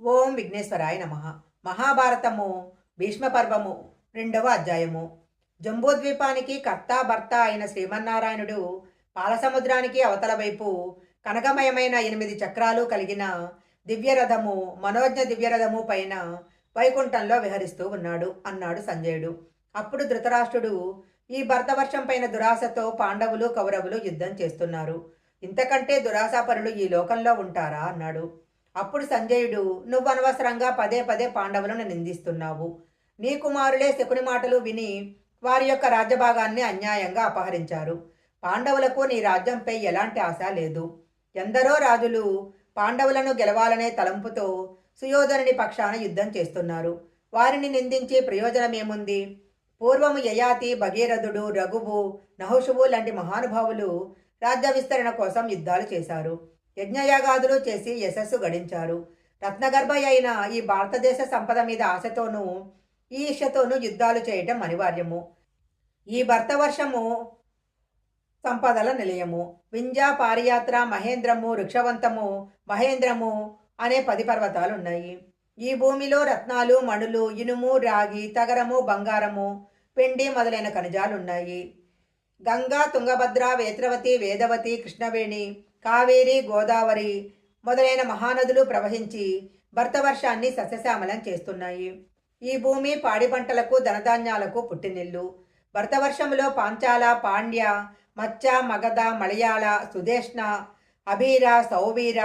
ఓం విఘ్నేశ్వరాయ నమ. మహాభారతము భీష్మపర్వము రెండవ అధ్యాయము. జంబూద్వీపానికి కర్త భర్త అయిన శ్రీమన్నారాయణుడు పాలసముద్రానికి అవతల వైపు కనకమయమైన ఎనిమిది చక్రాలు కలిగిన దివ్యరథము మనోజ్ఞ దివ్యరథము పైన వైకుంఠంలో విహరిస్తూ ఉన్నాడు అన్నాడు సంజయుడు. అప్పుడు ధృతరాష్ట్రుడు ఈ భర్తవర్షం పైన దురాశతో పాండవులు కౌరవులు యుద్ధం చేస్తున్నారు. ఇంతకంటే దురాశాపరులు ఈ లోకంలో ఉంటారా? అన్నాడు. అప్పుడు సంజయుడు నువ్వు అనవసరంగా పదే పదే పాండవులను నిందిస్తున్నావు. నీ కుమారులే శకుని మాటలు విని వారి యొక్క రాజ్యభాగాన్ని అన్యాయంగా అపహరించారు. పాండవులకు నీ రాజ్యంపై ఎలాంటి ఆశ లేదు. ఎందరో రాజులు పాండవులను గెలవాలనే తలంపుతో సుయోధనుని పక్షాన యుద్ధం చేస్తున్నారు. వారిని నిందించే ప్రయోజనమేముంది పూర్వము యయాతి భగీరథుడు రఘువు నహుషువు లాంటి మహానుభావులు రాజ్య విస్తరణ కోసం యుద్ధాలు చేశారు. యజ్ఞయాగాదులు చేసి యశస్సు గడించారు రత్నగర్భ అయిన ఈ భారతదేశ సంపద మీద ఆశతోనూ ఈ యుద్ధాలు చేయటం అనివార్యము. ఈ భర్తవర్షము సంపదల నిలయము. వింజా పారియాత్ర మహేంద్రము వృక్షవంతము మహేంద్రము అనే పది పర్వతాలు ఉన్నాయి ఈ భూమిలో రత్నాలు మణులు ఇనుము రాగి తగరము బంగారము పిండి మొదలైన ఖనిజాలు ఉన్నాయి గంగా తుంగభద్ర వేత్రవతి వేదవతి కృష్ణవేణి కావేరి గోదావరి మొదలైన మహానదులు ప్రవహించి భర్తవర్షాన్ని సస్యశ్యామలం చేస్తున్నాయి. ఈ భూమి పాడి పంటలకు ధనధాన్యాలకు పుట్టినిల్లు. భర్తవర్షంలో పాంచాల పాండ్య మచ్చ మగధ మలయాళ సుదేష్ణ అభీర సౌవీర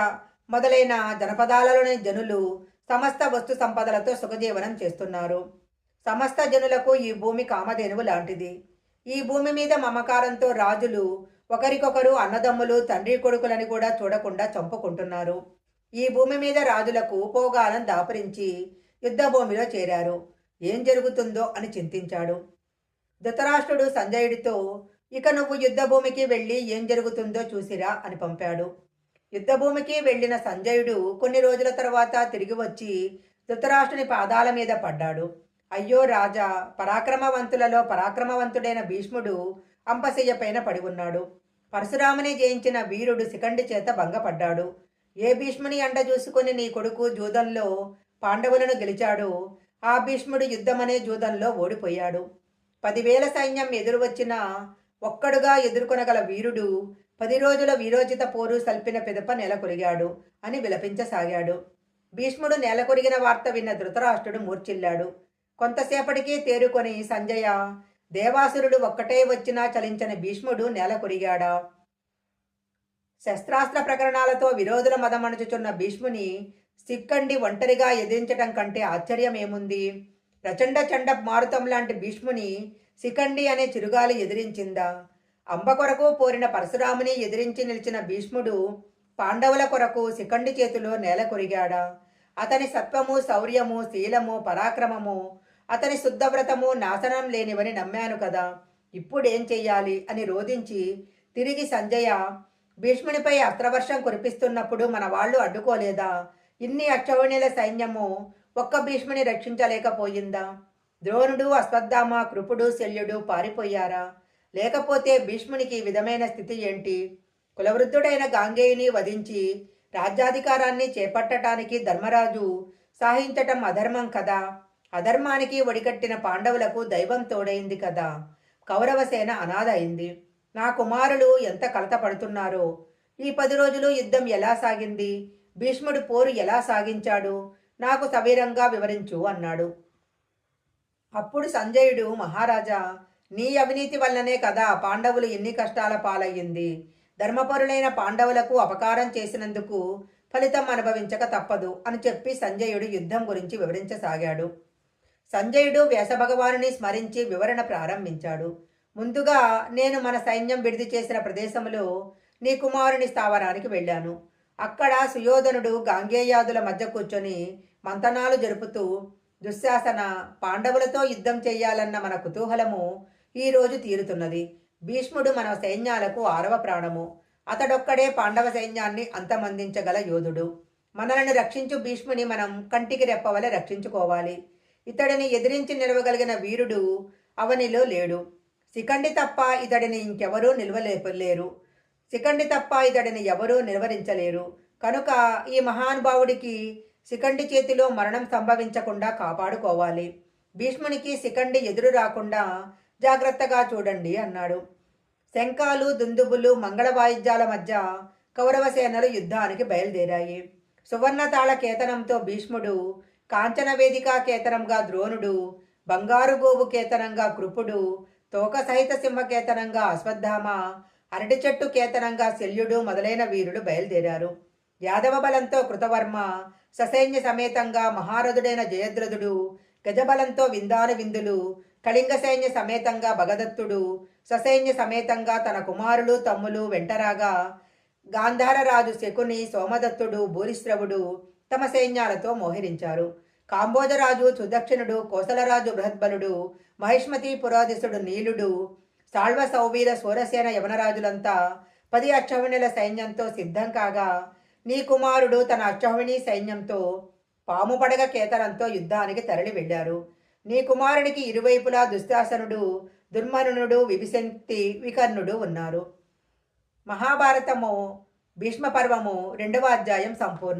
మొదలైన జనపదాలలోని జనులు సమస్త వస్తు సంపదలతో సుఖజీవనం చేస్తున్నారు. సమస్త జనులకు ఈ భూమి కామధేనువు లాంటిది. ఈ భూమి మీద మమకారంతో రాజులు ఒకరికొకరు అన్నదమ్ములు తండ్రి కొడుకులని కూడా చూడకుండా చంపుకుంటున్నారు. ఈ భూమి మీద రాజులకు పోగాలం దాపరించి యుద్ధభూమిలో చేరారు. ఏం జరుగుతుందో అని చింతించాడు. ధృతరాష్ట్రుడు సంజయుడితో ఇక నువ్వు యుద్ధభూమికి వెళ్ళి ఏం జరుగుతుందో చూసిరా అని పంపాడు. యుద్ధభూమికి వెళ్ళిన సంజయుడు కొన్ని రోజుల తర్వాత తిరిగి వచ్చి ధృతరాష్ట్రుని పాదాల మీద పడ్డాడు. అయ్యో రాజా పరాక్రమవంతులలో పరాక్రమవంతుడైన భీష్ముడు అంపశయ్య పైన పడి ఉన్నాడు. పరశురాముని జయించిన వీరుడు శిఖండి చేత భంగపడ్డాడు. ఏ భీష్ముని అండ చూసుకుని నీ కొడుకు జూదంలో పాండవులను గెలిచాడో ఆ భీష్ముడు యుద్ధమనే జూదంలో ఓడిపోయాడు. పదివేల సైన్యం ఎదురు వచ్చిన ఒక్కడుగా ఎదుర్కొనగల వీరుడు పది రోజుల వీరోచిత పోరు సల్పిన పిదప నెలకొరిగాడు అని విలపించసాగాడు. భీష్ముడు నెలకొరిగిన వార్త విన్న ధృతరాష్ట్రుడు మూర్చిల్లాడు కొంతసేపటికి తేరుకొని సంజయ దేవాసురుడు ఒక్కటే వచ్చినా చలించని భీష్ముడు నేల కొరిగాడా? శస్త్రాస్త్ర ప్రకరణాలతో విరోధుల మదమణుచుచున్న భీష్ముని సిక్కండి ఒంటరిగా ఎదిరించటం కంటే ఆశ్చర్యమేముంది? ప్రచండ చండ మారుతం లాంటి భీష్ముని శిఖండి అనే చిరుగాలి ఎదిరించిందా? అంబ కొరకు పోరిన పరశురాముని ఎదిరించి నిలిచిన భీష్ముడు పాండవుల కొరకు శిఖండి చేతిలో నేల కొరిగాడా? అతని సత్వము శౌర్యము శీలము పరాక్రమము అతని శుద్ధవ్రతము నాశనం లేనివని నమ్మాను కదా. ఇప్పుడేం చెయ్యాలి? అని రోధించి తిరిగి సంజయ భీష్మునిపై అస్త్రవర్షం కురిపిస్తున్నప్పుడు మన వాళ్ళు అడ్డుకోలేదా? ఇన్ని అక్షవణిల సైన్యము ఒక్క భీష్ముని రక్షించలేకపోయిందా? ద్రోణుడు అశ్వత్థామ కృపుడు శల్యుడు పారిపోయారా? లేకపోతే భీష్మునికి ఈ విధమైన స్థితి ఏంటి? కులవృద్ధుడైన గాంగేయుని వధించి రాజ్యాధికారాన్ని చేపట్టటానికి ధర్మరాజు సాహించటం అధర్మం కదా. అధర్మానికి ఒడిగట్టిన పాండవులకు దైవం తోడైంది కదా. కౌరవసేన అనాథ అయింది నా కుమారులు ఎంత కలత పడుతున్నారో ఈ పది రోజులు యుద్ధం ఎలా సాగింది? భీష్ముడు పోరు ఎలా సాగించాడు? నాకు సవీరంగా వివరించు అన్నాడు. అప్పుడు సంజయుడు మహారాజా నీ అవినీతి వల్లనే కదా పాండవులు ఎన్ని కష్టాల పాలయ్యింది. ధర్మపరులైన పాండవులకు అపకారం చేసినందుకు ఫలితం అనుభవించక తప్పదు అని చెప్పి సంజయుడు యుద్ధం గురించి వివరించసాగాడు. సంజయుడు వ్యాసభగవానుని స్మరించి వివరణ ప్రారంభించాడు. ముందుగా నేను మన సైన్యం విడిది చేసిన ప్రదేశంలో నీ కుమారుని స్థావరానికి వెళ్ళాను. అక్కడ సుయోధనుడు గాంగేయాదుల మధ్య కూర్చొని మంతనాలు జరుపుతూ దుశ్శాసన పాండవులతో యుద్ధం చేయాలన్న మన కుతూహలము ఈరోజు తీరుతున్నది. భీష్ముడు మన సైన్యాలకు ఆరవ ప్రాణము. అతడొక్కడే పాండవ సైన్యాన్ని అంతమందించగల యోధుడు. మనలను రక్షించు భీష్ముని మనం కంటికి రెప్పవలె రక్షించుకోవాలి. ఇతడిని ఎదిరించి నిలవగలిగిన వీరుడు అవనిలో లేడు. శిఖండి తప్ప ఇతడిని ఇంకెవరూ నిలవలేపలేరు. శిఖండి తప్ప ఇతడిని ఎవరూ నిర్వహించలేరు కనుక ఈ మహానుభావుడికి శిఖండి చేతిలో మరణం సంభవించకుండా కాపాడుకోవాలి. భీష్మునికి శిఖండి ఎదురు రాకుండా జాగ్రత్తగా చూడండి అన్నాడు. శంఖాలు దుందుబులు మంగళ వాయిద్యాల మధ్య కౌరవ సేనలు యుద్ధానికి బయలుదేరాయి. సువర్ణతాళ కేతనంతో భీష్ముడు కాంచన వేదికా కేతనంగా ద్రోణుడు బంగారు గోవు కేతనంగా కృపుడు తోక సహిత సింహ కేతనంగా అశ్వత్థామ అరటి చెట్టు కేతనంగా శల్యుడు మొదలైన వీరులు బయలుదేరారు. యాదవ బలంతో కృతవర్మ ససైన్య సమేతంగా మహారథుడైన జయద్రథుడు గజబలంతో విందాను విందులు కళింగ సైన్య సమేతంగా భగదత్తుడు ససైన్య సమేతంగా తన కుమారులు తమ్ములు వెంటరాగా గాంధారరాజు శకుని సోమదత్తుడు భూరిశ్రవుడు తమ సైన్యాలతో మోహరించారు. కాంబోజరాజు సుదక్షిణుడు కోసలరాజు బృహద్బలుడు మహిష్మతి పురాధిసుడు నీలుడు సాళ్వ సౌవీర సూరసేన యవనరాజులంతా పది అక్షౌహిణుల సైన్యంతో సిద్ధం కాగా నీ కుమారుడు తన అక్షౌహిణి సైన్యంతో పాము పడగ కేతనంతో యుద్ధానికి తరలి వెళ్ళారు. నీ కుమారుడికి ఇరువైపులా దుశ్శాసనుడు దుర్మనునుడు విభిశక్తి వికర్ణుడు ఉన్నారు. మహాభారతము భీష్మ పర్వము రెండవ అధ్యాయం సంపూర్ణ